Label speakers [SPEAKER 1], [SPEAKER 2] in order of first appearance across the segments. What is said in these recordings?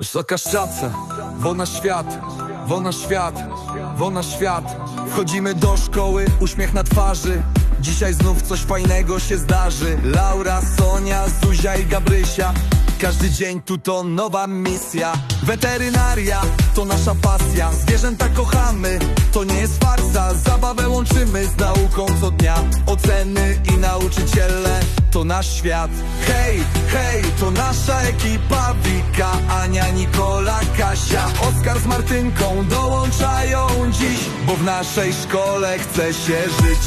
[SPEAKER 1] Wysoka szaca, wolna świat, wolna świat, wolna świat. Wchodzimy do szkoły, uśmiech na twarzy. Dzisiaj znów coś fajnego się zdarzy. Laura, Sonia, Zuzia i Gabrysia. Każdy dzień tu to nowa misja. Weterynaria to nasza pasja. Zwierzęta kochamy, to nie jest farsa. Zabawę łączymy z nauką co dnia. Oceny i nauczyciele to nasz świat. Hej, hej, to nasza ekipa Wika, Ania, Nikola, Kasia. Oskar z Martynką dołączają dziś Bo w naszej szkole chce się żyć.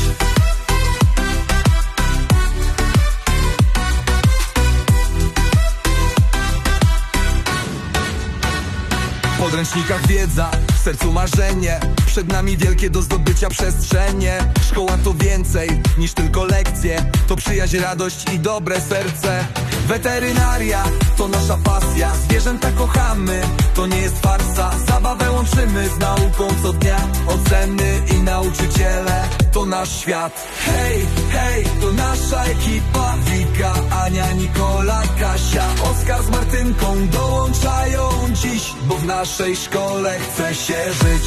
[SPEAKER 1] W podręcznikach wiedza, w sercu marzenie. Przed nami wielkie do zdobycia przestrzenie. Szkoła to więcej niż tylko lekcje. To przyjaźń, radość i dobre serce. Weterynaria to Zwierzęta kochamy, to nie jest farsa Zabawę łączymy z nauką co dnia Oceny i nauczyciele. To nasz świat. Hej, hej, to nasza ekipa. Wika, Ania, Nikola, Kasia Oskar z Martynką dołączają dziś Bo w naszej szkole chce się żyć